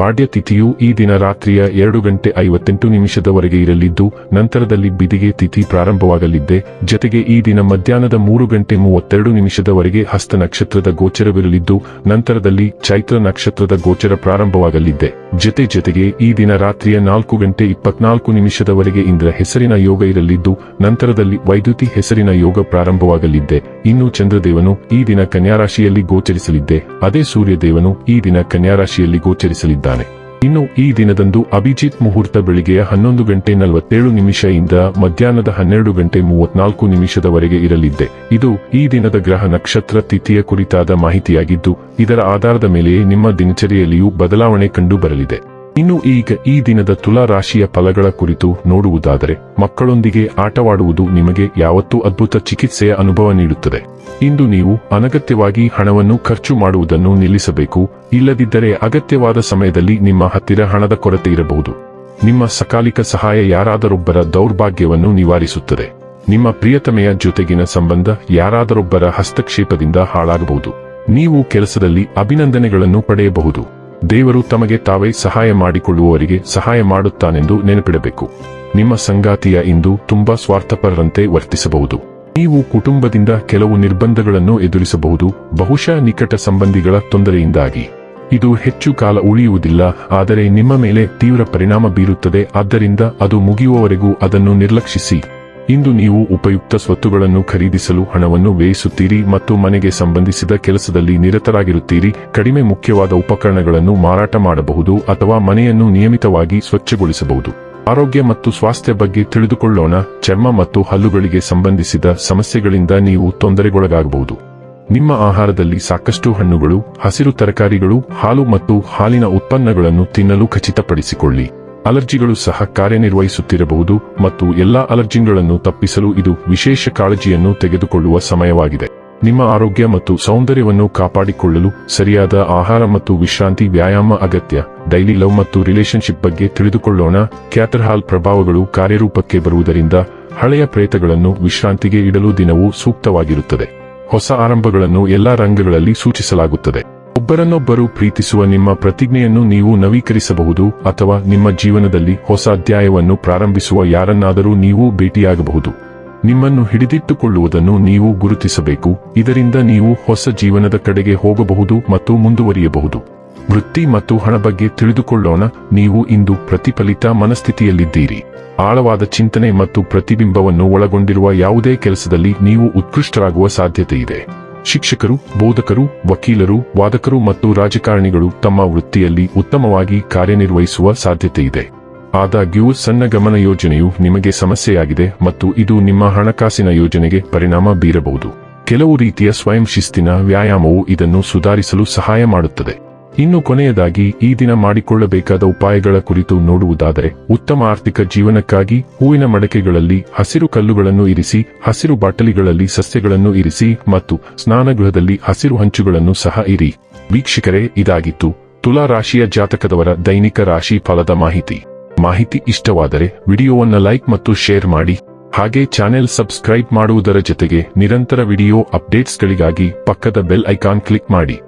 ಪಾಡ್ಯ ತಿಥಿಯು ಈ ದಿನ ರಾತ್ರಿಯ ಎರಡು ಗಂಟೆ ಐವತ್ತೆಂಟು ನಿಮಿಷದವರೆಗೆ ಇರಲಿದ್ದು, ನಂತರದಲ್ಲಿ ಬಿದಿಗೆ ತಿಥಿ ಪ್ರಾರಂಭವಾಗಲಿದ್ದೆ. ಜತೆಗೆ ಈ ದಿನ ಮಧ್ಯಾಹ್ನದ ಮೂರು ಗಂಟೆ ಮೂವತ್ತೆರಡು ನಿಮಿಷದವರೆಗೆ ಹಸ್ತ ನಕ್ಷತ್ರದ ಗೋಚರವಿರಲಿದ್ದು, ನಂತರದಲ್ಲಿ ಚೈತ್ರ ನಕ್ಷತ್ರದ ಗೋಚರ ಪ್ರಾರಂಭವಾಗಲಿದ್ದೆ. ಜತೆ ಜತೆಗೆ ಈ ದಿನ ರಾತ್ರಿಯ ನಾಲ್ಕು ಗಂಟೆ ಇಪ್ಪತ್ನಾಲ್ಕು ನಿಮಿಷದವರೆಗೆ ಇಂದ್ರ ಹೆಸರಿನ ಯೋಗ ಇರಲಿದ್ದು, ನಂತರದಲ್ಲಿ ವೈದ್ಯುತಿ ಹೆಸರಿನ ಯೋಗ ಪ್ರಾರಂಭವಾಗಲಿದ್ದೆ. ಇನ್ನು ಚಂದ್ರದೇವನು ಈ ದಿನ ಕನ್ಯಾರಾಶಿಯಲ್ಲಿ ಗೋಚರಿಸಲಿದ್ದೆ. ಅದೇ ಸೂರ್ಯದೇವನು ಈ ದಿನ ಕನ್ಯಾರಾಶಿಯಲ್ಲಿ ಗೋಚರಿಸಲಿದ್ದಾನೆ ಇನ್ನು ಈ ದಿನದಂದು ಅಭಿಜಿತ್ ಮುಹೂರ್ತ ಬೆಳಿಗ್ಗೆಯ ಹನ್ನೊಂದು ಗಂಟೆ ನಲವತ್ತೇಳು ಇಂದ ಮಧ್ಯಾಹ್ನದ ಹನ್ನೆರಡು ಗಂಟೆ ಮೂವತ್ನಾಲ್ಕು ನಿಮಿಷದವರೆಗೆ ಇರಲಿದ್ದೆ. ಇದು ಈ ದಿನದ ಗ್ರಹ ನಕ್ಷತ್ರ ತಿಥಿಯ ಕುರಿತಾದ ಮಾಹಿತಿಯಾಗಿದ್ದು, ಇದರ ಆಧಾರದ ಮೇಲೆಯೇ ನಿಮ್ಮ ದಿನಚರಿಯಲ್ಲಿಯೂ ಬದಲಾವಣೆ ಕಂಡು ಬರಲಿದೆ ಇನ್ನು ಈಗ ಈ ದಿನದ ತುಲಾ ರಾಶಿಯ ಫಲಗಳ ಕುರಿತು ನೋಡುವುದಾದರೆ, ಮಕ್ಕಳೊಂದಿಗೆ ಆಟವಾಡುವುದು ನಿಮಗೆ ಯಾವತ್ತೂ ಅದ್ಭುತ ಚಿಕಿತ್ಸೆಯ ಅನುಭವ ನೀಡುತ್ತದೆ. ಇಂದು ನೀವು ಅನಗತ್ಯವಾಗಿ ಹಣವನ್ನು ಖರ್ಚು ಮಾಡುವುದನ್ನು ನಿಲ್ಲಿಸಬೇಕು, ಇಲ್ಲದಿದ್ದರೆ ಅಗತ್ಯವಾದ ಸಮಯದಲ್ಲಿ ನಿಮ್ಮ ಹತ್ತಿರ ಹಣದ ಕೊರತೆ ಇರಬಹುದು. ನಿಮ್ಮ ಸಕಾಲಿಕ ಸಹಾಯ ಯಾರಾದರೊಬ್ಬರ ದೌರ್ಭಾಗ್ಯವನ್ನು ನಿವಾರಿಸುತ್ತದೆ. ನಿಮ್ಮ ಪ್ರಿಯತಮೆಯ ಜೊತೆಗಿನ ಸಂಬಂಧ ಯಾರಾದರೊಬ್ಬರ ಹಸ್ತಕ್ಷೇಪದಿಂದ ಹಾಳಾಗಬಹುದು. ನೀವು ಕೆಲಸದಲ್ಲಿ ಅಭಿನಂದನೆಗಳನ್ನು ಪಡೆಯಬಹುದು. ದೇವರು ತಮಗೆ ತಾವೇ ಸಹಾಯ ಮಾಡಿಕೊಳ್ಳುವವರಿಗೆ ಸಹಾಯ ಮಾಡುತ್ತಾನೆಂದು ನೆನಪಿಡಬೇಕು. ನಿಮ್ಮ ಸಂಗಾತಿಯ ಇಂದು ತುಂಬಾ ಸ್ವಾರ್ಥಪರರಂತೆ ವರ್ತಿಸಬಹುದು. ನೀವು ಕುಟುಂಬದಿಂದ ಕೆಲವು ನಿರ್ಬಂಧಗಳನ್ನು ಎದುರಿಸಬಹುದು, ಬಹುಶಃ ನಿಕಟ ಸಂಬಂಧಿಗಳ ತೊಂದರೆಯಿಂದಾಗಿ. ಇದು ಹೆಚ್ಚು ಕಾಲ ಉಳಿಯುವುದಿಲ್ಲ, ಆದರೆ ನಿಮ್ಮ ಮೇಲೆ ತೀವ್ರ ಪರಿಣಾಮ ಬೀರುತ್ತದೆ, ಆದ್ದರಿಂದ ಅದು ಮುಗಿಯುವವರೆಗೂ ಅದನ್ನು ನಿರ್ಲಕ್ಷಿಸಿ. ಇಂದು ನೀವು ಉಪಯುಕ್ತ ಸ್ವತ್ತುಗಳನ್ನು ಖರೀದಿಸಲು ಹಣವನ್ನು ವ್ಯಯಿಸುತ್ತೀರಿ ಮತ್ತು ಮನೆಗೆ ಸಂಬಂಧಿಸಿದ ಕೆಲಸದಲ್ಲಿ ನಿರತರಾಗಿರುತ್ತೀರಿ. ಕಡಿಮೆ ಮುಖ್ಯವಾದ ಉಪಕರಣಗಳನ್ನು ಮಾರಾಟ ಮಾಡಬಹುದು ಅಥವಾ ಮನೆಯನ್ನು ನಿಯಮಿತವಾಗಿ ಸ್ವಚ್ಛಗೊಳಿಸಬಹುದು. ಆರೋಗ್ಯ ಮತ್ತು ಸ್ವಾಸ್ಥ್ಯ ಬಗ್ಗೆ ತಿಳಿದುಕೊಳ್ಳೋಣ. ಚರ್ಮ ಮತ್ತು ಹಲ್ಲುಗಳಿಗೆ ಸಂಬಂಧಿಸಿದ ಸಮಸ್ಯೆಗಳಿಂದ ನೀವು ತೊಂದರೆಗೊಳಗಾಗಬಹುದು. ನಿಮ್ಮ ಆಹಾರದಲ್ಲಿ ಸಾಕಷ್ಟು ಹಣ್ಣುಗಳು, ಹಸಿರು ತರಕಾರಿಗಳು, ಹಾಲು ಮತ್ತು ಹಾಲಿನ ಉತ್ಪನ್ನಗಳನ್ನು ತಿನ್ನಲು ಖಚಿತಪಡಿಸಿಕೊಳ್ಳಿ. ಅಲರ್ಜಿಗಳು ಸಹ ಕಾರ್ಯನಿರ್ವಹಿಸುತ್ತಿರಬಹುದು ಮತ್ತು ಎಲ್ಲಾ ಅಲರ್ಜಿಗಳನ್ನು ತಪ್ಪಿಸಲು ಇದು ವಿಶೇಷ ಕಾಳಜಿಯನ್ನು ತೆಗೆದುಕೊಳ್ಳುವ ಸಮಯವಾಗಿದೆ. ನಿಮ್ಮ ಆರೋಗ್ಯ ಮತ್ತು ಸೌಂದರ್ಯವನ್ನು ಕಾಪಾಡಿಕೊಳ್ಳಲು ಸರಿಯಾದ ಆಹಾರ ಮತ್ತು ವಿಶ್ರಾಂತಿ ವ್ಯಾಯಾಮ ಅಗತ್ಯ. ಡೈಲಿ ಲವ್ ಮತ್ತು ರಿಲೇಶನ್ಶಿಪ್ ಬಗ್ಗೆ ತಿಳಿದುಕೊಳ್ಳೋಣ. ಕ್ಯಾಥರ್ಹಾಲ್ ಪ್ರಭಾವಗಳು ಕಾರ್ಯರೂಪಕ್ಕೆ ಬರುವುದರಿಂದ ಹಳೆಯ ಪ್ರೇತಗಳನ್ನು ವಿಶ್ರಾಂತಿಗೆ ಇಡಲು ದಿನವೂ ಸೂಕ್ತವಾಗಿರುತ್ತದೆ. ಹೊಸ ಆರಂಭಗಳನ್ನು ಎಲ್ಲಾ ರಂಗಗಳಲ್ಲಿ ಸೂಚಿಸಲಾಗುತ್ತದೆ. ಒಬ್ಬರನ್ನೊಬ್ಬರು ಪ್ರೀತಿಸುವ ನಿಮ್ಮ ಪ್ರತಿಜ್ಞೆಯನ್ನು ನೀವು ನವೀಕರಿಸಬಹುದು ಅಥವಾ ನಿಮ್ಮ ಜೀವನದಲ್ಲಿ ಹೊಸ ಅಧ್ಯಾಯವನ್ನು ಪ್ರಾರಂಭಿಸುವ ಯಾರನ್ನಾದರೂ ನೀವು ಭೇಟಿಯಾಗಬಹುದು. ನಿಮ್ಮನ್ನು ಹಿಡಿದಿಟ್ಟುಕೊಳ್ಳುವುದನ್ನು ನೀವು ಗುರುತಿಸಬೇಕು. ಇದರಿಂದ ನೀವು ಹೊಸ ಜೀವನದ ಕಡೆಗೆ ಹೋಗಬಹುದು ಮತ್ತು ಮುಂದುವರಿಯಬಹುದು. ವೃತ್ತಿ ಮತ್ತು ಹಣ ಬಗ್ಗೆ ತಿಳಿದುಕೊಳ್ಳೋಣ. ನೀವು ಇಂದು ಪ್ರತಿಫಲಿತ ಮನಸ್ಥಿತಿಯಲ್ಲಿದ್ದೀರಿ. ಆಳವಾದ ಚಿಂತನೆ ಮತ್ತು ಪ್ರತಿಬಿಂಬವನ್ನು ಒಳಗೊಂಡಿರುವ ಯಾವುದೇ ಕೆಲಸದಲ್ಲಿ ನೀವು ಉತ್ಕೃಷ್ಟರಾಗುವ ಸಾಧ್ಯತೆ ಇದೆ ಶಿಕ್ಷಕರು, ಬೋಧಕರು, ವಕೀಲರು, ವಾದಕರು ಮತ್ತು ರಾಜಕಾರಣಿಗಳು ತಮ್ಮ ವೃತ್ತಿಯಲ್ಲಿ ಉತ್ತಮವಾಗಿ ಕಾರ್ಯನಿರ್ವಹಿಸುವ ಸಾಧ್ಯತೆ ಇದೆ ಆದಾಗ್ಯೂ ಸಣ್ಣ ಗಮನ ಯೋಜನೆಯು ನಿಮಗೆ ಸಮಸ್ಯೆಯಾಗಿದೆ ಮತ್ತು ಇದು ನಿಮ್ಮ ಹಣಕಾಸಿನ ಯೋಜನೆಗೆ ಪರಿಣಾಮ ಬೀರಬಹುದು. ಕೆಲವು ರೀತಿಯ ಸ್ವಯಂ ಶಿಸ್ತಿನ ವ್ಯಾಯಾಮವು ಇದನ್ನು ಸುಧಾರಿಸಲು ಸಹಾಯ ಮಾಡುತ್ತದೆ. ಇನ್ನು ಕೊನೆಯದಾಗಿ ಈ ದಿನ ಮಾಡಿಕೊಳ್ಳಬೇಕಾದ ಉಪಾಯಗಳ ಕುರಿತು ನೋಡುವುದಾದರೆ, ಉತ್ತಮ ಆರ್ಥಿಕ ಜೀವನಕ್ಕಾಗಿ ಹೂವಿನ ಮಡಕೆಗಳಲ್ಲಿ ಹಸಿರು ಕಲ್ಲುಗಳನ್ನು ಇರಿಸಿ, ಹಸಿರು ಬಾಟಲಿಗಳಲ್ಲಿ ಸಸ್ಯಗಳನ್ನು ಇರಿಸಿ ಮತ್ತು ಸ್ನಾನಗೃಹದಲ್ಲಿ ಹಸಿರು ಹಂಚುಗಳನ್ನು ಸಹ ಇರಿ. ವೀಕ್ಷಕರೇ, ಇದಾಗಿತ್ತು ತುಲಾ ರಾಶಿಯ ಜಾತಕದವರ ದೈನಿಕ ರಾಶಿ ಫಲದ ಮಾಹಿತಿ. ಮಾಹಿತಿ ಇಷ್ಟವಾದರೆ ವಿಡಿಯೋವನ್ನು ಲೈಕ್ ಮತ್ತು ಶೇರ್ ಮಾಡಿ. ಹಾಗೆ ಚಾನೆಲ್ ಸಬ್ಸ್ಕ್ರೈಬ್ ಮಾಡುವುದರ ಜೊತೆಗೆ ನಿರಂತರ ವಿಡಿಯೋ ಅಪ್ಡೇಟ್ಸ್ಗಳಿಗಾಗಿ ಪಕ್ಕದ ಬೆಲ್ ಐಕಾನ್ ಕ್ಲಿಕ್ ಮಾಡಿ.